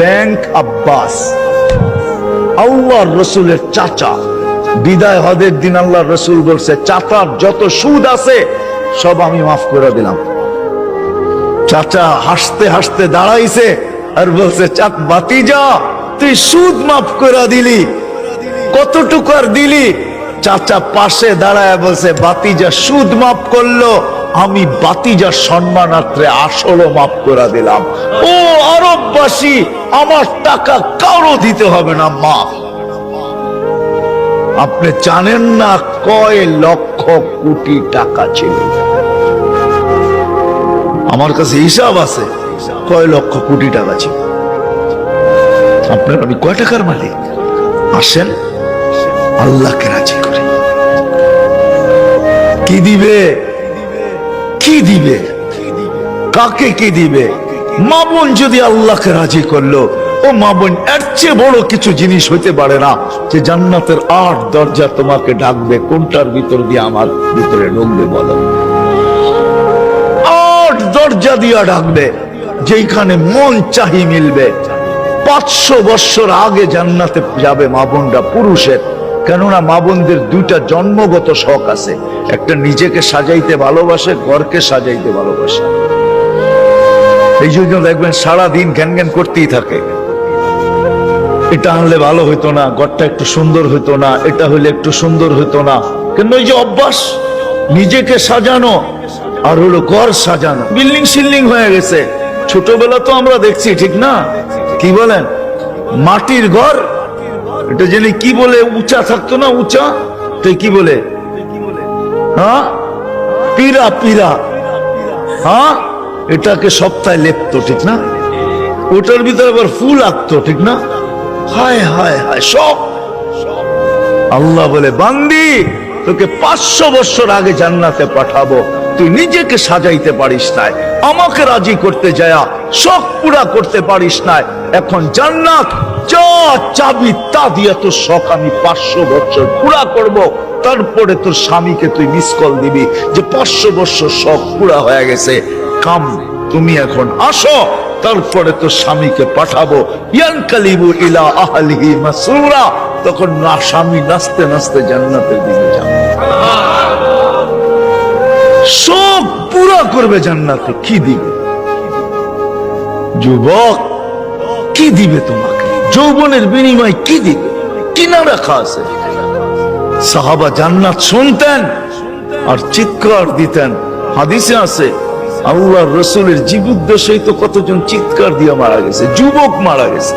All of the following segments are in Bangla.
ব্যাংক আব্বাস। আল্লাহ রসুলের চাচা। বিদায় হদের দিন আল্লাহ রসুল বলছে, চাচার যত সুদ আছে, সব আমি মাফ করে দিলাম। চাচা হাসতে হাসতে দাঁড়াইছে আর বলছে চাক বাতি যা তুই সুদ মাফ করে দিলি। কতটুকু আর দিলি? চাচা পাশে দাঁড়ায় বলছে বাতিজা সুদ মাফ করল, আমি বাতিজার সম্মানার্থে আসলও মাফ করে দিলাম। ও আরববাসী আমার টাকা কারও দিতে হবে না মাফ আপনি জানেন না কয় লক্ষ কোটি টাকা ছিল? আমার কাছে হিসাব আছে, কয় লক্ষ কোটি টাকা ছিল। আপনার আমি কয় টাকার মালিক? আসেন, আল্লাহকে রাজি করে। কি দিবে? কি দিবে? কাকে কি দিবে? মামুন যদি আল্লাহকে রাজি করল, ও মামুন এর চেয়ে বড় কিছু জিনিস হইতে পারে না যে জান্নাতের আট দরজা তোমাকে ডাকবে কোনটার ভিতর দিয়ে আমার ভিতরে ঢুকবে বলো? আট দরজা দিয়া ডাকবে যেখানে মন চাহি মিলবে। পাঁচশো বৎসর আগে জান্নাতে যাবে মা বোনরা পুরুষের। কেননা মা বোনদের দুইটা জন্মগত শখ আছে। একটা নিজেকে সাজাইতে ভালোবাসে, ঘরকে সাজাইতে ভালোবাসে। এই জন্য দেখবেন সারাদিন জ্ঞান জ্ঞান করতেই থাকে। এটা আনলে ভালো হইতো না, ঘরটা একটু সুন্দর হইতো না, এটা হইলে একটু সুন্দর হইতো না। কিন্তু ওই যে অভ্যাস? নিজেকে সাজানো আর হলো ঘর সাজানো। বিল্ডিং সিল্ডিং হয়ে গেছে। ছোটবেলা তো আমরা দেখছি, ঠিক না? কি বলেন? মাটির ঘর? এটা জেনে কি বলে? উঁচা থাকতো না উঁচা? তো কি বলে? হ্যাঁ? পিরা পিরা হ্যাঁ? এটাকে সপ্তাহে লেপতো, ঠিক না? ওটার ভিতরে আবার ফুল আঁকতো ঠিক না? হায় হায় হায়, সব। আল্লাহ বলে, বান্দি, তোকে পাঁচশো বছর আগে জান্নাতে পাঠাবো। তুই নিজেকে সাজাইতে পারিস নাই। আমাকে রাজি করতে যায়া শখ পুরা করতে পারিস নাই। এখন জান্নাত, যা চাবি তা দিয়ে তোর শখ আমি পাঁচশো বছর পুরা করব। তারপরে তোর স্বামীকে তুই মিস কল দিবি যে পাঁচশো বছর শখ পুরা হয়ে গেছে। কাম, তুমি এখন আসো, তারপরে তোর স্বামীকে পাঠাবো। ইয়ানকালিবু ইলা আহলিহি মাসরুরা, তখন না স্বামী নাচতে নাচতে জান্নাতের দিকে যাবে। শোক পুরা করবে জান্নাতে, কি দিবে? যুবক, কি দিবে তোমাকে? যৌবনের বিনিময় কি দিবে? কিনা রাখা সাহাবা জান্নাত শুনতেন আর চিৎকার দিতেন। হাদিসে আছে আল্লাহ রসুলের জীবুদ্দেশেই তো কতজন চিৎকার দিয়ে মারা গেছে, যুবক মারা গেছে।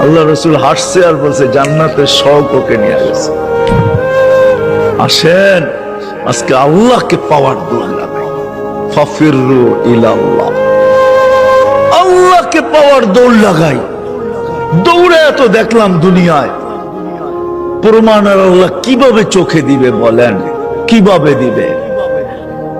আল্লাহ রসুল হাসছে আর বলছে, জান্নাতের শখ ওকে নিয়ে গেছে। আসেন, আজকে আল্লাহকে পাওয়ার ইলাল্লাহ। আল্লাহকে পাওয়ার দৌড় লাগাই। দৌড়ে এত দেখলাম দুনিয়ায়। আল্লাহ কীভাবে চোখে দিবে বলেন? কীভাবে দিবে?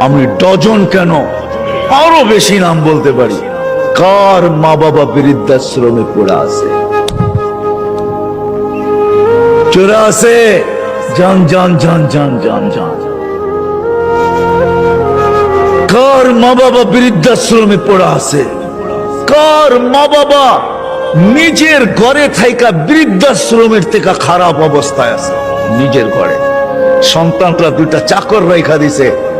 আমি ডজন কেন? আরও বেশি নাম বলতে পারি। কার মা বাবা বৃদ্ধাশ্রমে পড়ে আছে? চোরা আছে যান যান যান যান যান যান। কার মা বাবা বৃদ্ধাশ্রমে পড়ে আছে? কার মা বাবা নিজের ঘরে থাইকা বৃদ্ধাশ্রমের থেকে খারাপ অবস্থায় আছে? নিজের ঘরে। সন্তানরা দুইটা চাকর রেখা দিছে।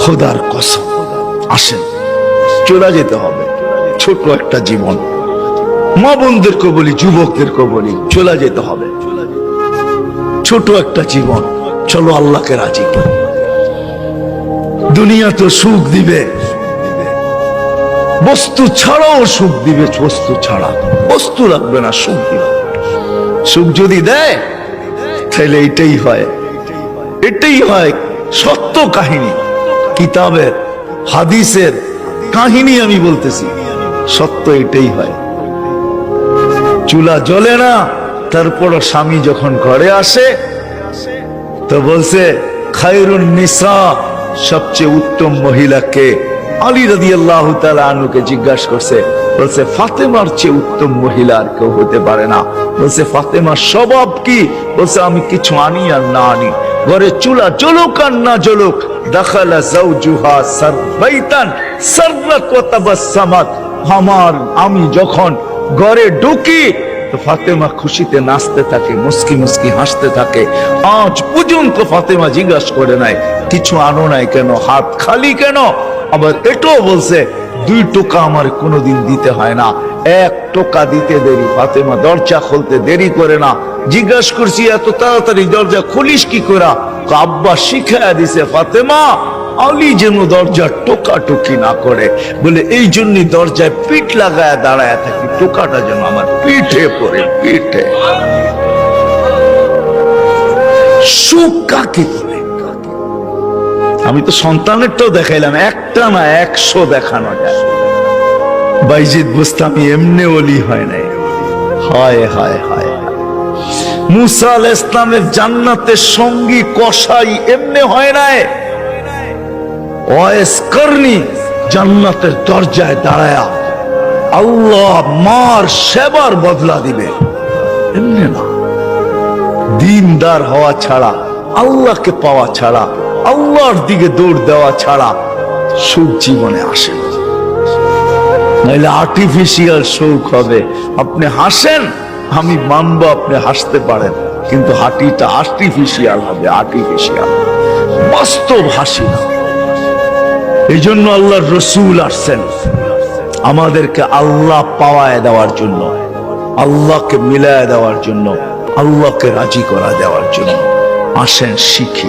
খোদার কসম। আসেন, চলে যেতে হবে। ছোট একটা জীবন। মা বোনদেরকে বলি, যুবকদেরকে বলি, চলে যেতে হবে। ছোট একটা জীবন। চলো আল্লাহকে রাজি করি। দুনিয়া তো সুখ দিবে। বস্তু ছাড়াও সুখ দিবে, বস্তু ছাড়া। বস্তু লাগবে না, সুখ দিবে। সুখ যদি দেয়, তাহলে এটাই হয়। এটাই হয় সত্য কাহিনী। কিতাবের, হাদিসের কাহিনী আমি বলতেছি। সত্য এটাই হয়। চুলা জ্বলে না তারপর স্বামী যখন ঘরে আসে, তো বলছে, খায়রুন নিসা সবচেয়ে উত্তম মহিলাকে আলী রাদি আল্লাহ আনুকে জিজ্ঞাসা করছে, বলছে, ফাতেমার চেয়ে উত্তম মহিলা আর কেউ হতে পারে না। বলছে, ফাতেমার স্বভাব কি? বলছে, আমি কিছু আনি আর না আনি। ঘরে চুলা জ্বলুক আর না জ্বলুক দাখালা আমার আমি যখন ঘরে ঢুকি, তো ফাতেমা খুশিতে নাচতে থাকে, মুসকি মুস্কি হাসতে থাকে। আজ পর্যন্ত ফাতেমা জিজ্ঞাসা করে নাই, কিছু আনো নাই কেন? হাত খালি কেন? আবার এটাও বলছে দুই টোকা আমার কোনোদিন দিতে হয় না। এক টোকা দিতে দেরি। ফাতেমা দরজা খুলতে দেরি করে না। জিজ্ঞাসা করছি, এত তাড়াতাড়ি দরজা খুলিস কি করা? আব্বা শিখাইয়া দিছে, ফাতেমা, আলী যেন দরজা টোকা টুকি না করে। বলে, এই জন্যই দরজায় পিঠ লাগায় দাঁড়ায় থাকি। টোকাটা যেন আমার পিঠে পড়ে, পিঠে। সুখ কাকে? আমি তো সন্তানেরটাও দেখাইলাম, একটা না একশো দেখানো যায়। বাইজিদ বুস্তামি এমনি অলি হয় নাই। হায় হায় হায় মুসা আল ইসলামের জান্নাতের সঙ্গী কসাই এমনি হয় নাই। ওয়েস করনি জান্নাতের দরজায় দাঁড়ায়া আল্লাহ মার সেবার বদলা দিবে। এমনি না। দিনদার হওয়া ছাড়া, আল্লাহকে পাওয়া ছাড়া আল্লাহর দিকে দৌড় দেওয়া ছাড়া সুখ জীবনে আসে নাহলে আর্টিফিশিয়াল সুখ হবে। আপনি হাসেন, আমি মানবো আপনি হাসতে পারেন। কিন্তু হাঁটিটা আর্টিফিশিয়াল হবে আর্টিফিশিয়াল বাস্তব হাসি না। এই জন্য আল্লাহর রসুল আসছেন। আমাদেরকে আল্লাহ পাওয়ায় দেওয়ার জন্য, আল্লাহকে মিলায় দেওয়ার জন্য, আল্লাহকে রাজি করা দেওয়ার জন্য। আসেন শিখি।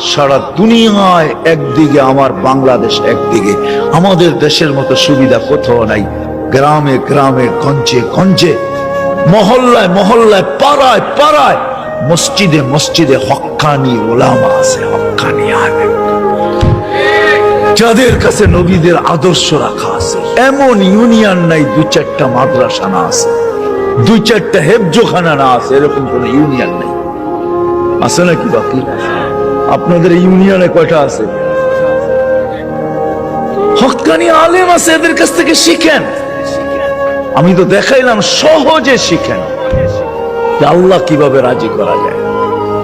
সারা দুনিয়ায় একদিকে, আমার বাংলাদেশ একদিকে। আমাদের দেশের মতো সুবিধা কোথাও নাই। গ্রামে গ্রামে, গঞ্জে গঞ্জে, মহল্লায় মহল্লায়, পাড়ায় পাড়ায়, মসজিদে মসজিদে হক্কানি ওলামা আছে, হক্কানি আলেম। যাদের কাছে নবীদের আদর্শ রাখা আছে, এমন ইউনিয়ন নাই, দু চারটা মাদ্রাসা না আছে দুই চারটা হেফজোখানা না আছে, এরকম কোন ইউনিয়ন নেই। আছে নাকি বাকি? আপনাদের ইউনিয়নে কয়টা আছে? হকানি আলেম আছে, এদের কাছ থেকে শিখেন। আমি তো দেখাইলাম, সহজে শিখেন। আল্লাহ কীভাবে রাজি করা যায়।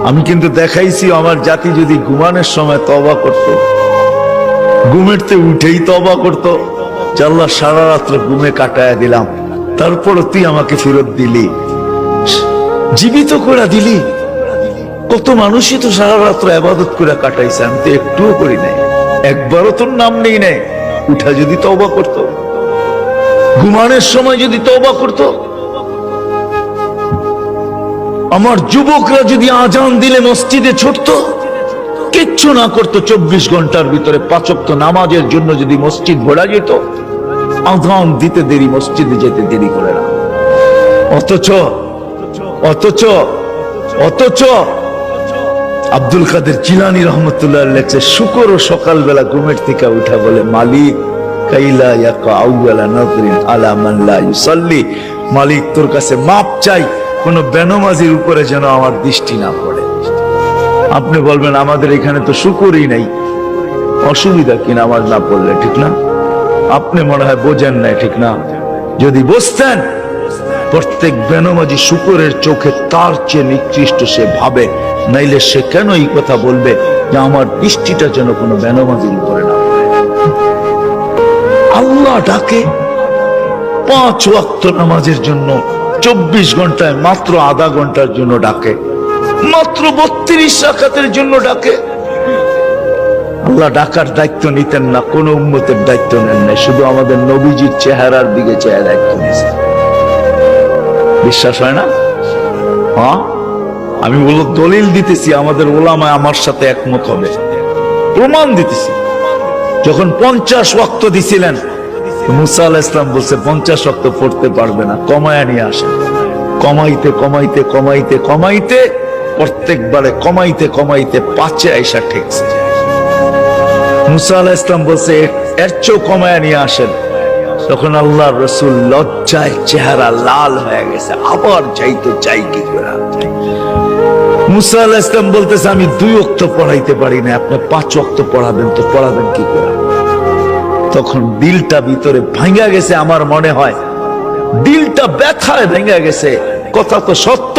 আমি কিন্তু দেখাইছি, আমার জাতি যদি ঘুমানোর সময় তবা করত, ঘুমের তে উঠেই তবা করত আল্লাহ সারা রাত্র ঘুমে কাটায় দিলাম তারপর তুই আমাকে ফেরত দিলি। জীবিত করে দিলি। কত মানুষই তো সারা রাত্র আবাদত করে কাটাইছে, আমি তো একটুও করি নাই। একবারও তোর নাম নেই নাই, উঠা যদি তবা করত, ঘুমানোর সময় যদি তবা করত, আমার যুবকরা যদি আজান দিলে মসজিদে ছুটত, কিচ্ছু না করতো, চব্বিশ ঘণ্টার ভিতরে পাচক্ত নামাজের জন্য যদি মসজিদ ভরা যেত, আজান দিতে দেরি, মসজিদে যেতে দেরি করে না। অথচ অথচ অথচ আব্দুল কাদের চিলানি রহমতুল্লাহ লেখছে, শুকর ও সকালবেলা ঘুমের থেকে উঠা বলে মালিক, কাইলা ইয়াকা আউয়ালা আলা মান লা মালিক, তোর কাছে মাপ চাই, কোন বেনমাজির উপরে যেন আমার দৃষ্টি না পড়ে। আপনি বলবেন, আমাদের এখানে তো শুকরই নাই। অসুবিধা কি নামাজ না পড়লে, ঠিক না? আপনি মনে হয় বোঝেন না ঠিক না? যদি বুঝতেন, প্রত্যেক বেনমাজি শুকরের চোখে তার চেয়ে নিকৃষ্ট সে ভাবে। নাইলে সে কেন এই কথা বলবে যে আমার দৃষ্টিটা যেন কোনো বেনমাজির উপরে না আল্লাহ ডাকে পাঁচ ওয়াক্ত নামাজের জন্য, চব্বিশ ঘন্টায় মাত্র আধা ঘণ্টার জন্য ডাকে, মাত্র বত্রিশ রাখাতের জন্য ডাকে। আল্লাহ ডাকার দায়িত্ব নিতেন না, কোন উম্মতের দায়িত্ব নেন নাই, শুধু আমাদের নবীজির চেহারার দিকে চেয়ে দায়িত্ব নিয়েছেন। বিশ্বাস হয় না? হ্যাঁ? আমি বলল দলিল দিতেছি, আমাদের ওলামায় আমার সাথে একমত হবে। প্রমাণ দিতেছি। যখন পঞ্চাশ ওয়াক্ত দিছিলেন মুসা আল ইসলাম বলছে, পঞ্চাশ ওয়াক্ত পড়তে পারবে না, কমায় নিয়ে আসেন কমাইতে কমাইতে কমাইতে কমাইতে, প্রত্যেকবারে কমাইতে কমাইতে পাঁচে আইসা ঠেকছে। মুসা আলাহ ইসলাম বলছে, "এর- চেয়েও কমায় নিয়ে আসেন। তখন আল্লাহ রসুল লজ্জায় চেহারা লাল হয়ে গেছে, আবার যাইতো চাই কি করে? মুসা আলাহ ইসলাম বলতেছে, আমি দুই অক্ত পড়াইতে পারি না আপনি পাঁচ অক্ত পড়াবেন তো পড়াবেন কি করে? তখন দিলটা ভিতরে ভাঙ্গা গেছে আমার মনে হয়। দিলটা ব্যথায় গেছে। কথা তো সত্য,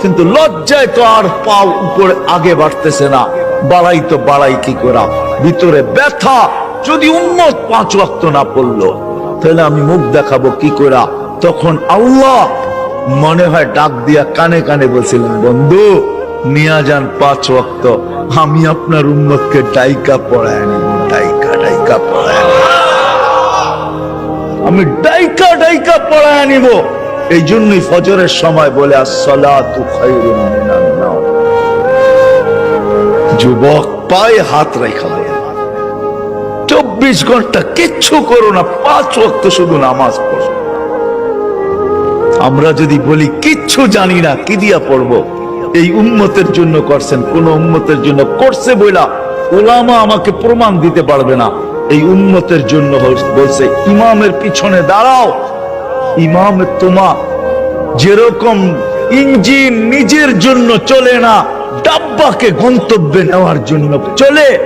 কিন্তু লজ্জায় তো আর পাও উপরে আগে বাড়তেছে না। বাড়াই তো বাড়াই কি করা? ভিতরে ব্যথা। যদি উন্মত পাঁচ ওয়াক্ত না পড়ল, তাহলে আমি মুখ দেখাবো কি করা? তখন আল্লাহ মনে হয় ডাক দিয়া কানে কানে বলছিলেন, বন্ধু নিয়া যান পাঁচ ওয়াক্ত। আমি আপনার উন্মতকে ডাইকা পড়ায় ডাইকা ডাইকা পড়ায়। আমি ডাইকা ডাইকা পড়ায় নিব। এই জন্যই ফজরের সময় বলে। যুবক, পায়ে হাত রেখা। বলে চব্বিশ ঘণ্টা কিচ্ছু করো না, পাঁচ ওয়াক্ত শুধু নামাজ পড়ো। আমরা যদি বলি, কিচ্ছু জানি না, কি দিয়া পড়ব? এই উম্মতের জন্য করছেন, কোন উম্মতের জন্য করছে বইলা ওলামা আমাকে প্রমাণ দিতে পারবে না। এই উম্মতের জন্য বলছে, ইমামের পিছনে দাঁড়াও। ইমামের তোমা যেরকম ইঞ্জিন নিজের জন্য চলে না, ডাব্বাকে গন্তব্যে নেওয়ার জন্য চলে,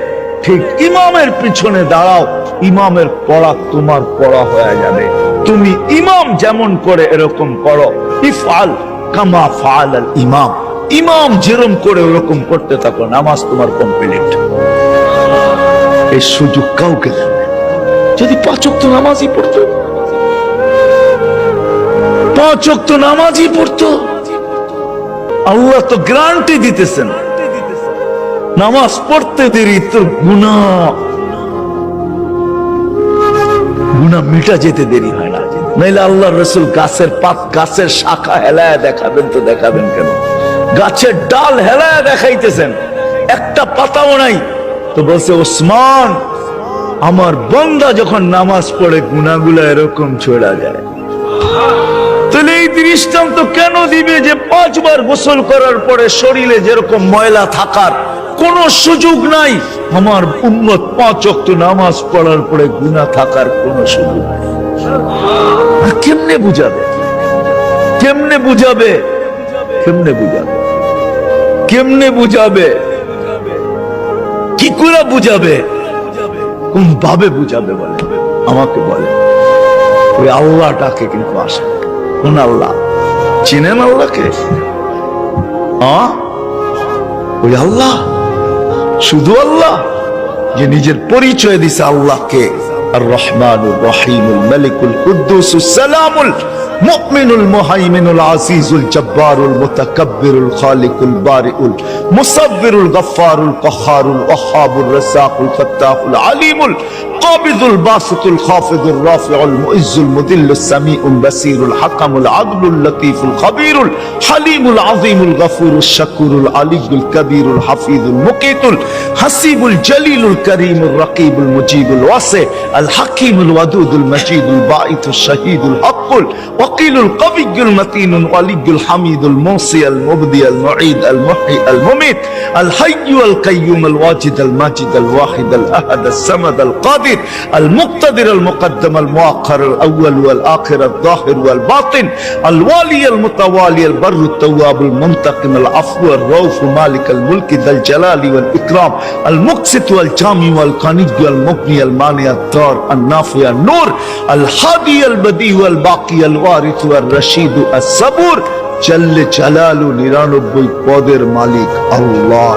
ঠিক ইমামের পিছনে দাঁড়াও। ইমামের পড়া তোমার পড়া হয়ে যাবে। তুমি ইমাম যেমন করে এরকম করো। ইফাল কামা ফাল ইমাম। ইমাম যেরকম করে, ওরকম করতে থাকো, নামাজ তোমার কমপ্লিট এই সুযোগ কাউকে যদি পাচক তো নামাজই পড়তো? পাঁচ ওয়াক্ত নামাজই পড়তো? আল্লাহ তো গ্যারান্টি দিতেছেন। নামাজ পড়তে দেরি তোর গুণা। গুণা মিটা যেতে দেরি হয় না। নাইলে আল্লাহ রসুল গাছের পাত, গাছের শাখা হেলায় দেখাবেন তো দেখাবেন কেন? গাছের ডাল হেলায় দেখাইতেছেন। একটা পাতাও নাই। তো বলছে, ওসমান, আমার বন্দা যখন নামাজ পড়ে গুনাগুলো এরকম ছড়া যায়। তাহলে এই দৃষ্টান্ত কেন দিবে যে পাঁচবার গোসল করার পরে শরীরে যেরকম ময়লা থাকার কোন সুযোগ নাই? আমার উন্নত পাঁচ অক্ত নামাজ পড়ার পরে গুণা থাকার কোন সুযোগ নাই। কেমনে বুঝাবে? কেমনে বুঝাবে? কেমনে বুঝাবে? কেমনে বুঝাবে? কি করে বুঝাবে? কোন ভাবে বুঝাবে বলে? আমাকে বলে। ওই আল্লাহটাকে কিন্তু আসে। কোন আল্লাহ? চিনেন আল্লাহকে? ওই আল্লাহ? শুধু আল্লাহ? যে নিজের পরিচয় দিছে আল্লাহকে। আর রহমানুর রহিমুল মালিকুল কুদ্দুসুস সালামুল المؤمن المهيمن العزيز الجبار المتكبر الخالق البارئ المصور الغفار القهار الوهاب الرزاق الفتاح العليم القابض الباسط الخافض الرافع المؤز المذل السميع البصير الحكم العدل اللطيف الخبير الحليم العظيم الغفور الشكور العلي الكبير الحفيظ المقيت الحسيب الجليل الكريم الرقيب المجيب الواسع الحكيم الودود المجيد الباعث الشهيد الحق الوكيل القوي المتين الولي الحميد الموصي المبدي المعيد المحيي المميت الحي القيوم الواجد الماجد الواحد الأحد الصمد القادر المقتدر المقدم المؤخر الأول والآخر الظاهر والباطن الوالي المتوالي البر التواب المنتقم العفو الرؤوف مالك الملك ذا الجلال والإكرام المقسط والجامع والقني والمغني المانع الدار النافع النور الهادي البديع والباقي নিরানব্বই পদের মালিক আল্লাহ।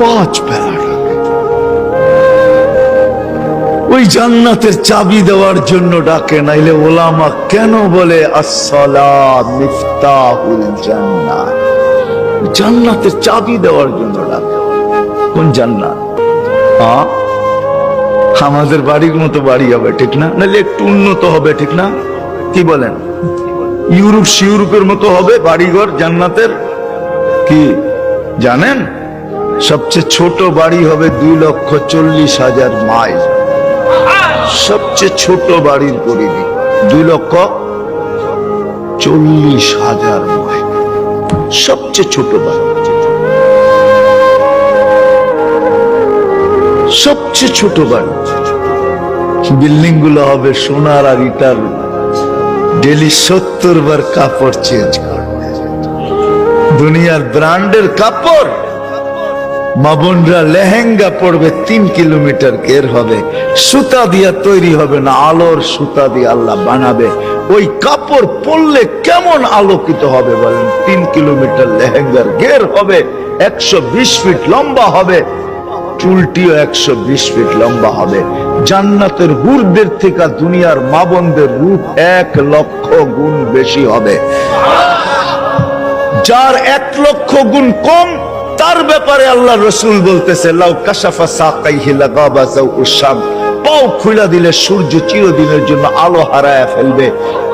পাঁচ ওই জান্নাতের চাবি দেওয়ার জন্য ডাকে, নাইলে ওলামা কেন বলে জান্নাতের চাবি দেওয়ার জন্য ডাকে। কোন জান্নাত? আমাদের বাড়ির মতো বাড়ি হবে, ঠিক না? নাহলে একটু উন্নত হবে, ঠিক না? কি বলেন? ইউরোপ সিউরোপের মতো হবে, বাড়িঘর, জান্নাতের? কি? জানেন? সবচেয়ে ছোট বাড়ি হবে দুই লক্ষ চল্লিশ হাজার মাইল। সবচেয়ে ছোট বাড়ির পরিধি, দুই লক্ষ চল্লিশ হাজার মাইল। সবচেয়ে ছোট বাড়ি। সবচেয়ে ছোট বাড়ি। বিল্ডিংগুলো হবে সোনার আর ইটার। ডেলি সত্তর বার কাপড় চেঞ্জ করবে দুনিয়ার ব্র্যান্ডের কাপড়। মাবনরা লেহেঙ্গা পড়বে তিন কিলোমিটার কের হবে সুতা দিয়া তৈরি হবে না, আলোর সুতা দিয়ে আল্লাহ বানাবে। ওই কাপড় পরলে কেমন আলোকিত হবে বলেন? তিন কিলোমিটার লেহেঙ্গার গের হবে, একশো বিশ ফিট লম্বা হবে চুলটিও একশো বিশ ফিট লম্বা হবে। জান্নাতের হুরদের থেকে দুনিয়ার মাবনদের রূপ এক লক্ষ গুণ বেশি হবে। যার এক লক্ষ গুণ কম, তার ব্যাপারে আল্লাহ রসুল বলতেছে, লাউ কাশাফা সাকাইহি লাগাবা জাউউসাম পাও খুলা দিলে সূর্য চিরদিনের জন্য আলো হারায় ফেলবে।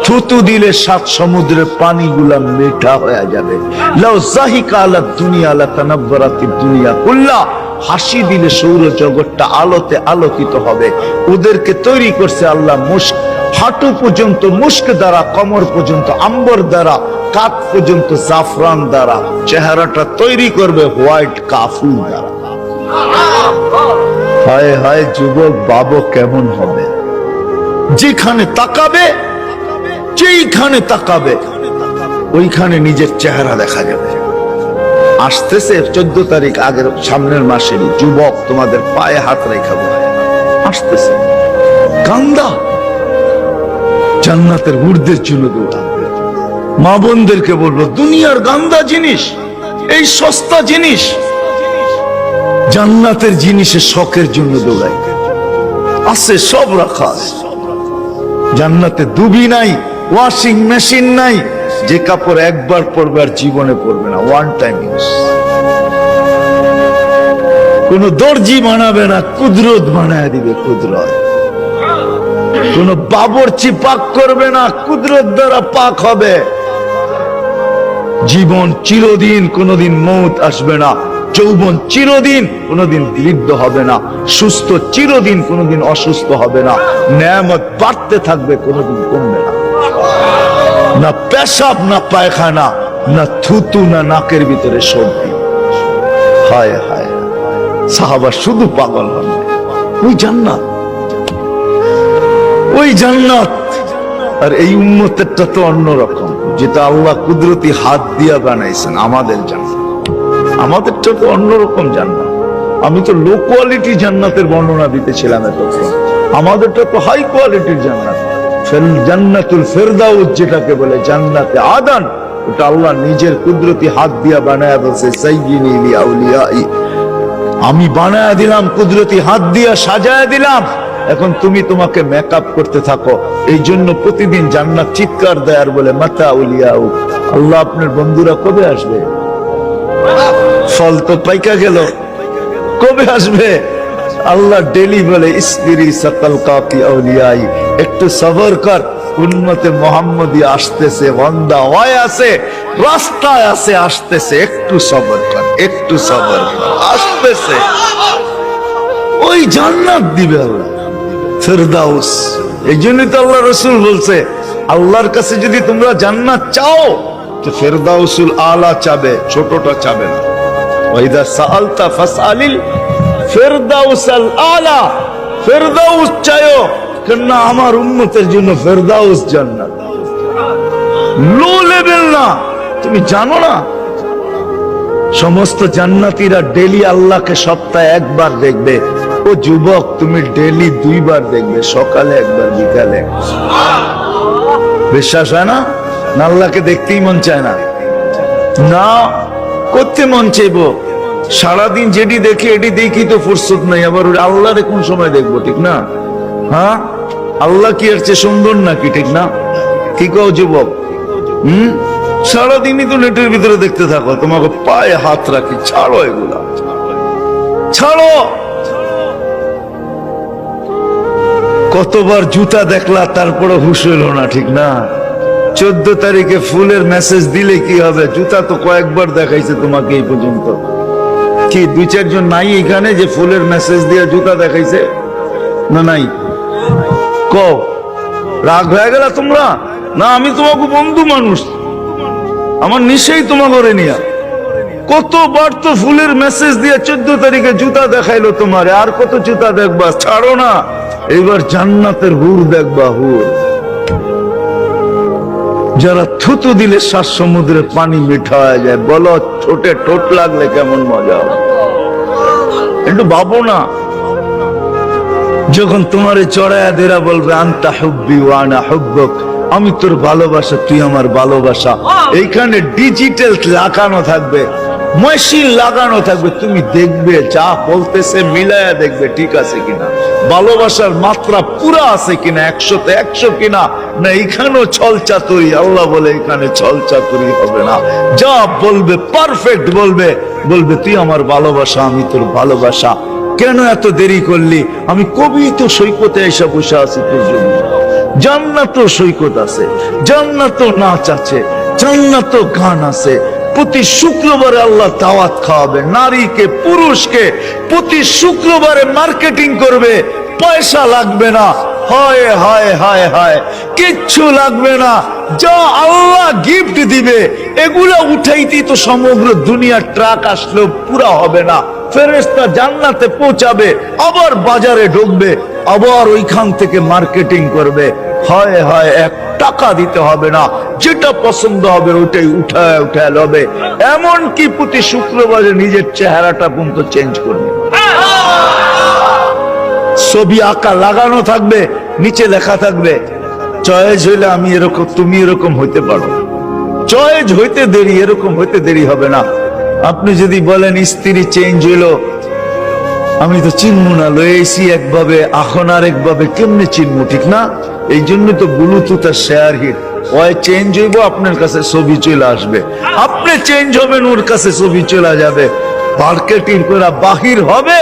থুতু দিলে সাত সমুদ্রের পানিগুলা মেঠা হয়ে যাবে। লাউ জাহিকা আলা দুনিয়া আলা তানাব্বারাতিদ দুনিয়া কুল্লা। হাসি দিলে সৌর জগৎটা আলোতে আলোকিত হবে। ওদেরকে তৈরি করছে আল্লাহ মুস্ক হাঁটু পর্যন্ত মুস্ক দ্বারা, কমর পর্যন্ত আম্বর দ্বারা কাত পর্যন্ত জাফরান দ্বারা। চেহারাটা তৈরি করবে হোয়াইট কাফুল দ্বারা। হায় হায় যুবক, বাবু কেমন হবে? যেখানে তাকাবে, যেইখানে তাকাবে, ওইখানে নিজের চেহারা দেখা যাবে। আসতেছে চোদ্দ তারিখ আগের সামনের মাসের যুবক তোমাদের পায়ে হাত রেখাবো আসতেছে। কান্দা। জান্নাতের ঊর্ধ্বের জন্য দৌড়াবে মা বোনদেরকে বলব, দুনিয়ার গান্দা জিনিস, এই সস্তা জিনিস, জান্নাতের জিনিসের শখের জন্য দৌড়াই আছে, সব রাখা জান্নাতে দুবি নাই, ওয়াশিং মেশিন নাই যে কাপড় একবার পরবে আর জীবনে পরবে না ওয়ান টাইম ইউজ কোন দর্জি বানাবে না, কুদরত বানায় দিবে কুদরত। কোন বাবরচি পাক করবে না, কুদরত দ্বারা পাক হবে। জীবন চিরদিন কোনদিন মৌত আসবে না, যৌবন চিরদিন কোনদিন বৃদ্ধ হবে না, সুস্থ চিরদিন কোনদিন অসুস্থ হবে না ন্যায়ামত বাড়তে থাকবে কোনদিন কমবে না পেশাব, না পায়খানা, না থুতু, না নাকের ভিতরে সর্দি। হায় হায় সাহাবা শুধু পাগল হন। ওই জান্নাত। ওই জান্নাত। আর এই উন্মতেরটা তো অন্যরকম, যেটা আল্লাহ কুদরতি হাত দিয়া বানাইছেন আমাদের জান্নাত। আমাদেরটা তো অন্যরকম জান্নাত। আমি তো লো কোয়ালিটি জান্নাতের বর্ণনা দিতেছিলাম এতক্ষণ। আমাদেরটা তো হাই কোয়ালিটির জান্নাত। জান্নাতুল ফেরদাউস যেটাকে বলে জান্নাতে আদান ওটা আল্লাহ নিজের কুদরতি হাত দিয়া বানায় বলছে আমি বানায় দিলাম, কুদরতি হাত দিয়া সাজায় দিলাম। এখন তুমি তোমাকে মেকআপ করতে থাকো। এই জন্য প্রতিদিন জান্নাত চিৎকার দেয় আর বলে মাতা উলিয়াউ আল্লাহ আপনার বন্ধুরা কবে আসবে? ফল তো পাইকা গেল। কবে আসবে? আল্লাহ ডেলি বলে, ইসবিরি সকল কাকি একটু সবর কর। উন্মতে মোহাম্মদী আসতেছে, বন্দা হয় আছে, রাস্তায় আছে, আসতেছে। একটু সবর কর, একটু সবর কর। আসতেছে। ওই জান্নাত দিবে আল্লাহ। ফেরদাউস। এই জন্যই তো আল্লাহ রসুল বলছে, আল্লাহর কাছে যদি তোমরা জান্নাত চাও, তো ফেরদাউসুল আলা চাবে, ছোটটা চাবে না। ওয়াইদা সাআলতা ফাসআলিল ফেরদাউসাল আলা। ফেরদাউস চাইও কেন আমার উম্মতের জন্য ফেরদাউস জান্নাত। লো লেভেল না। তুমি জানো না? সমস্ত জান্নাতীরা ডেলি আল্লাহকে সপ্তাহে একবার দেখবে। ও যুবক, তুমি ডেলি দুইবার দেখবে, সকালে একবার, বিকালে বিশ্বাস হয় না? আল্লাহকে দেখতেই মন চায় না। না, করতে মন চাইব। সারাদিন যেটি দেখি, এটি দেখি তো ফুরসত নাই। আবার আল্লাহরে কোন সময় দেখব, ঠিক না? হ্যাঁ? আল্লাহ কি এর চেয়ে সুন্দর নাকি, ঠিক না? কি কও যুবক? হম? সারাদিনই তো নেটের ভিতরে দেখতে থাকো, তোমাকে পায়ে হাত রাখি, ছাড়ো এগুলা। ছাড়ো! কতবার জুতা দেখলা, তারপরে হুশ হইল না, ঠিক না? চোদ্দ তারিখে ফুলের মেসেজ দিলে কি হবে? জুতা তো কয়েকবার দেখাইছে তোমাকে এই পর্যন্ত। কি, দুই চারজন নাই এখানে যে ফুলের মেসেজ দিয়ে জুতা দেখাইছে? না, নাই? রাগ হয়ে গেল তোমরা? না, আমি তোমাকে বন্ধু মানুষ। আমার নিশেই তোমা করে নিয়া। কতবার তো ফুলের মেসেজ দিয়ে চোদ্দ তারিখে জুতা দেখাইলো তোমারে। আর কত জুতা দেখবা? ছাড়ো না। এবার জান্নাতের হুর দেখবা, হুর। যারা থুতু দিলে শ্বাস সমুদ্রের পানি মিঠা হয়ে যায়। বলো, ঠোঁটে ঠোঁট লাগলে কেমন মজা একটু ভাবো না। যখন তোমারে চড়ায়া দেরা বলবে আন্তা হুব্বি ওয়ানা হুব্বক আমি তোর ভালোবাসা তুই আমার ভালোবাসা। এইখানে ডিজিটাল লাগানো থাকবে মেশিন লাগানো থাকবে। তুমি দেখবে যা বলতেছে মিলায়া দেখবে ঠিক আছে কিনা। ভালোবাসার মাত্রা পুরা আছে কিনা একশোতে একশো কিনা? না এখানেও ছল চাতুরি আল্লাহ বলে এখানে ছল চাতুরি হবে না। যা বলবে পারফেক্ট বলবে। বলবে তুই আমার ভালোবাসা আমি তোর ভালোবাসা। কেন এত দেরি করলি? আমি কবি তো সৈকতে এসে বসে আছি তোর জন্য। জান্নাত সৈকত আছে জান্নাত নাচ আছে জান্নাত গান আছে। প্রতি শুক্রবারে আল্লাহ দাওয়াত খাওয়াবে, নারীকে, পুরুষকে, প্রতি শুক্রবারে মার্কেটিং করবে। পয়সা লাগবে না। হায় হায় হায় হায়, কিচ্ছু লাগবে না। যা আল্লাহ গিফট দিবে, এগুলা উঠাইতেই তো সমগ্র দুনিয়ার ট্রাক আসলেও পুরা হবে না। ফেরেস্তা জান্নাতে পৌঁছাবে, আবার বাজারে ঢুকবে, আবার ওইখান থেকে মার্কেটিং করবে। হয় হয়, এক টাকা দিতে হবে না, যেটা পছন্দ হবে ওইটাই উঠায় উঠায় লবে। এমন কি প্রতি শুক্রবারে নিজের চেহারাটা পর্যন্ত চেঞ্জ করবে। ছবি আঁকা লাগানো থাকবে, নিচে লেখা থাকবে, চয়েস হইলে আমি এরকম, তুমি এরকম হইতে পারো। চয়েস হইতে দেরি, এরকম হইতে দেরি হবে না। আপনি যদি বলেন স্ত্রী চেঞ্জ হইল, আমি তো চিনবো না, লয়েছি একভাবে, এখন আর একভাবে কেমনে চিনবো, ঠিক না? এই জন্য তো ব্লুটুথ আর শেয়ার হিট ওই চেঞ্জ হইব, আপনার কাছে ছবি চলে আসবে। আপনি চেঞ্জ হবেন, ওর কাছে ছবি চলে যাবে। মার্কেটিং করে বাহির হবে।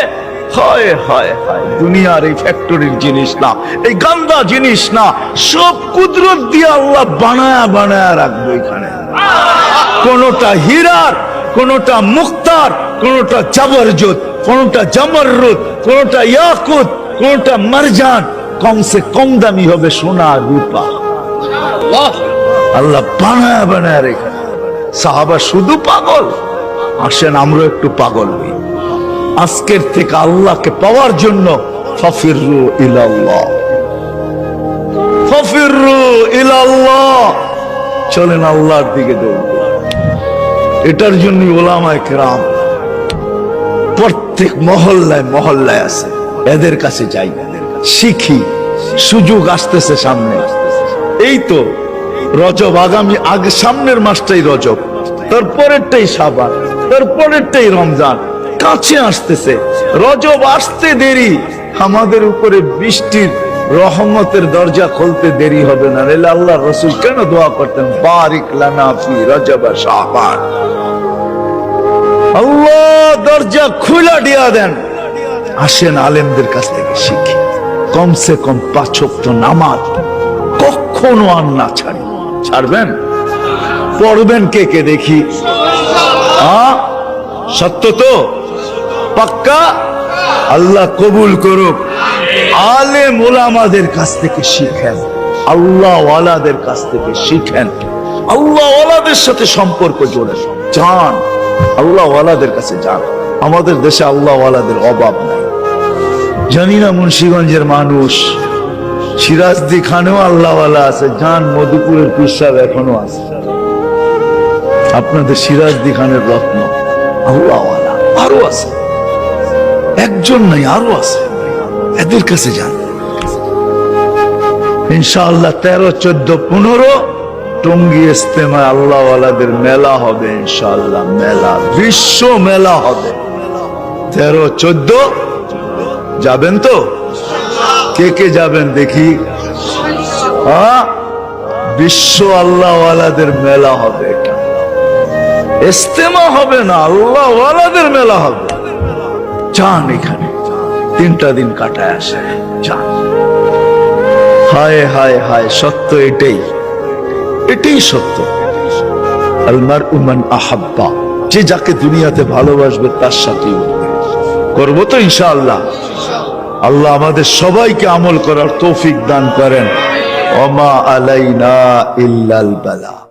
হয় হয় হয়, দুনিয়ার এই ফ্যাক্টরির জিনিস না, এই গান্দা জিনিস না, সব কুদরত দিয়ে আল্লাহ বানায়া বানায়া রাখবে এখানে। কোনটা হীরার কোনটা মুক্তার, কোনটা জাবরজত কোনটা জামররুদ, কোনটা ইয়াকুত, কোনটা মারজান। কমসে কম দামি হবে সোনা রূপা। আল্লাহ বানায় বানায় রেখে সাহাবা শুধু পাগল। আসেন আমরা একটু পাগল হই। আজকের থেকে আল্লাহকে পাওয়ার জন্য ফফিরু ইলাল্লাহ। ফফিরু ইলাল্লাহ। চলেন আল্লাহর দিকে দৌড় এটার জন্য ওলামায় কেরাম প্রত্যেক মহল্লায় মহল্লায় আছে। এদের কাছে যাই। শিখি, সুযোগ আসতেছে সামনে। এই তো রজব আগামী আগে সামনের মাসটাই রজব, তারপরেরটাই সাবান তারপরেরটাই রমজান। কাছে আসতেছে। রজব আসতে দেরি, আমাদের উপরে বৃষ্টির রহমতের দরজা খুলতে দেরি হবে না। রেলে আল্লাহ রসুল কেন দোয়া করতেন? বারিক লানা ফি রজব আল্লাহ, দরজা খুলা দিয়া দেন। আসেন আলেমদের কাছ থেকে শিখি। কমসে কম পাঁচক তো নামাজ কখনো আর না ছাড়ি। ছাড়বেন? পড়বেন কে কে দেখি? সত্য তো? পাক্কা? আল্লাহ কবুল করুক। আলে মোলামাদের কাছ থেকে শিখেন। আল্লাহ ওয়ালাদের কাছ থেকে শিখেন। আল্লাহ ওয়ালাদের সাথে সম্পর্ক যান আল্লাহ ওয়ালাদের কাছে যান। আমাদের দেশে আল্লাহ ওয়ালাদের অভাব নাই। জানি না মুন্সিগঞ্জের মানুষ। সিরাজদি খানেও আল্লাহওয়ালা আছে। যান মধুপুরের পিসাব এখনও আছে। আপনাদের সিরাজদি খানের রত্ন আল্লাহওয়ালা আরও আছে। একজন নাই, আরও আছে। এদের কাছে যান। ইনশাআল্লাহ তেরো, চোদ্দ, পনেরো টঙ্গি ইস্তেমায় আল্লাহওয়ালাদের মেলা হবে, ইনশাআল্লাহ মেলা, বিশ্ব মেলা হবে। তেরো, চোদ্দ, যাবেন তো? কে কে যাবেন দেখি? হ্যাঁ? বিশ্ব আল্লাহওয়ালাদের মেলা হবে ইস্তেমা হবে না, আল্লাহওয়ালাদের মেলা হবে। চান এখানে। তিনটা দিন কাটায় আসে। যান হায় হায় হায়, সত্য এটাই। এটাই সত্য। আলমার উমান আহাব্বা। যে যাকে দুনিয়াতে ভালোবাসবে, তার সাথেই করব তো ইনশাআল্লাহ। আল্লাহ আমাদের সবাইকে আমল করার তৌফিক দান করেন। অমা আলাইনা ইল্লাল বালা।